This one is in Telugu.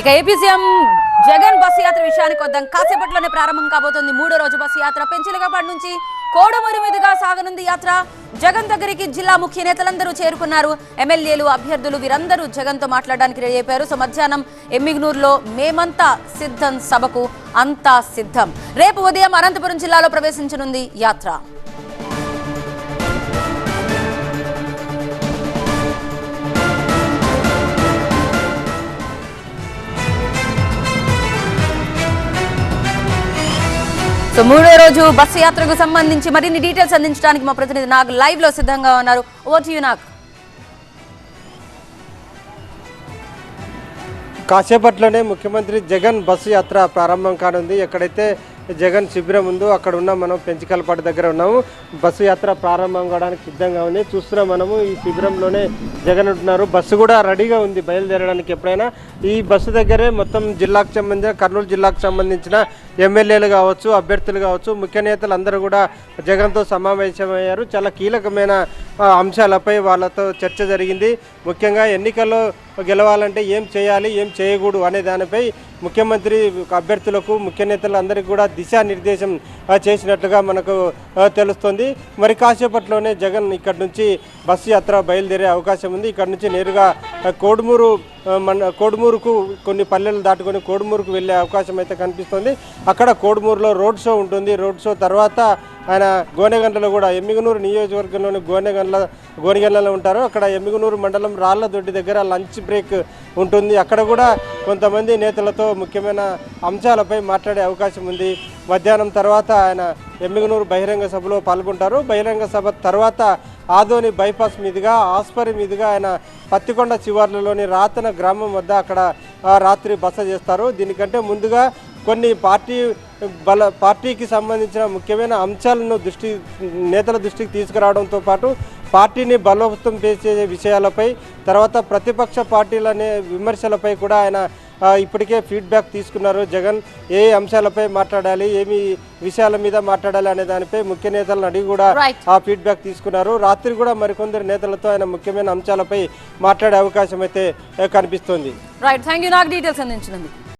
ఇక ఏపీ సీఎం జగన్ బస్సు యాత్ర విషయానికి వద్దాం. కాసేపట్లోనే ప్రారంభం కాబోతుంది. మూడో రోజు బస్సు యాత్ర. పెంచిలగపాడు నుంచి కోడమూరు మీదుగా సాగనుంది యాత్ర. జగన్ దగ్గరికి జిల్లా ముఖ్య నేతలందరూ చేరుకున్నారు. ఎమ్మెల్యేలు అభ్యర్థులు వీరందరూ జగన్తో మాట్లాడడానికి రెడీ అయిపోయారు. సో మధ్యాహ్నం ఎమ్మిగ్నూరులో మేమంతా సిద్ధం సభకు అంతా సిద్ధం. రేపు ఉదయం అనంతపురం జిల్లాలో ప్రవేశించనుంది యాత్ర. సో మూడో రోజు బస్సు యాత్రకు సంబంధించి మరిన్ని డీటెయిల్స్ అందించడానికి మా ప్రతినిధి నాగ్ లైవ్లో సిద్ధంగా ఉన్నారు. Over to Nag. కాసేపట్లోనే ముఖ్యమంత్రి జగన్ బస్సు యాత్ర ప్రారంభం కానుంది. ఎక్కడైతే జగన్ శిబిరం ఉందో అక్కడ ఉన్నాం మనం పెంచికలపాటి దగ్గర ఉన్నాము. బస్సు యాత్ర ప్రారంభం కావడానికి సిద్ధంగా ఉంది. చూస్తున్నాం మనము ఈ శిబిరంలోనే జగన్ ఉంటున్నారు. బస్సు కూడా రెడీగా ఉంది బయలుదేరడానికి ఎప్పుడైనా. ఈ బస్సు దగ్గరే మొత్తం జిల్లాకు సంబంధించిన కర్నూలు జిల్లాకు సంబంధించిన ఎమ్మెల్యేలు కావచ్చు అభ్యర్థులు కావచ్చు ముఖ్య నేతలు అందరూ కూడా జగన్తో సమావేశమయ్యారు. చాలా కీలకమైన అంశాలపై వాళ్ళతో చర్చ జరిగింది. ముఖ్యంగా ఎన్నికల్లో గెలవాలంటే ఏం చేయాలి ఏం చేయకూడదు అనే దానిపై ముఖ్యమంత్రి అభ్యర్థులకు ముఖ్య నేతలు అందరికీ కూడా దిశానిర్దేశం ఆ, చేసినట్లుగా మనకు తెలుస్తుంది. మరి కాసేపట్లోనే జగన్ ఇక్కడ నుంచి బస్సు యాత్ర బయలుదేరే అవకాశం ఉంది. ఇక్కడ నుంచి నేరుగా కోడుమూరు మన కోడుమూరుకు కొన్ని పల్లెలు దాటుకొని కోడుమూరుకు వెళ్ళే అవకాశం అయితే కనిపిస్తుంది. అక్కడ కోడుమూరులో రోడ్ షో ఉంటుంది. రోడ్ షో తర్వాత ఆయన గోనెగండ్లలో కూడా ఎమ్మిగనూరు నియోజకవర్గంలోని గోనెగండ్ల గోనెగండ్లలో ఉంటారు. అక్కడ ఎమ్మిగనూరు మండలం రాళ్ళదొడ్డి దగ్గర లంచ్ బ్రేక్ ఉంటుంది. అక్కడ కూడా కొంతమంది నేతలతో ముఖ్యమైన అంశాలపై మాట్లాడే అవకాశం ఉంది. మధ్యాహ్నం తర్వాత ఆయన ఎమ్మిగనూరు బహిరంగ సభలో పాల్గొంటారు. బహిరంగ సభ తర్వాత ఆదోని బైపాస్ మీదుగా ఆస్పరి మీదుగా ఆయన పత్తికొండ శివార్లలోని రాతన గ్రామం వద్ద అక్కడ రాత్రి బస చేస్తారు. దీనికంటే ముందుగా కొన్ని పార్టీ బల పార్టీకి సంబంధించిన ముఖ్యమైన అంశాలను దృష్టి నేతల దృష్టికి తీసుకురావడంతో పాటు పార్టీని బలోపేతం చేసే విషయాలపై తర్వాత ప్రతిపక్ష పార్టీలనే విమర్శలపై కూడా ఆయన ఇప్పటికే ఫీడ్బ్యాక్ తీసుకున్నారు. జగన్ ఏ అంశాలపై మాట్లాడాలి ఏమి విషయాల మీద మాట్లాడాలి అనే దానిపై ముఖ్య నేతలను అడిగి కూడా. ఆ ఫీడ్బ్యాక్ తీసుకున్నారు. రాత్రి కూడా మరికొందరు నేతలతో ఆయన ముఖ్యమైన అంశాలపై మాట్లాడే అవకాశం అయితే కనిపిస్తోంది. రైట్ థ్యాంక్ యూ నాకు డీటెయిల్స్ అందించినందుకు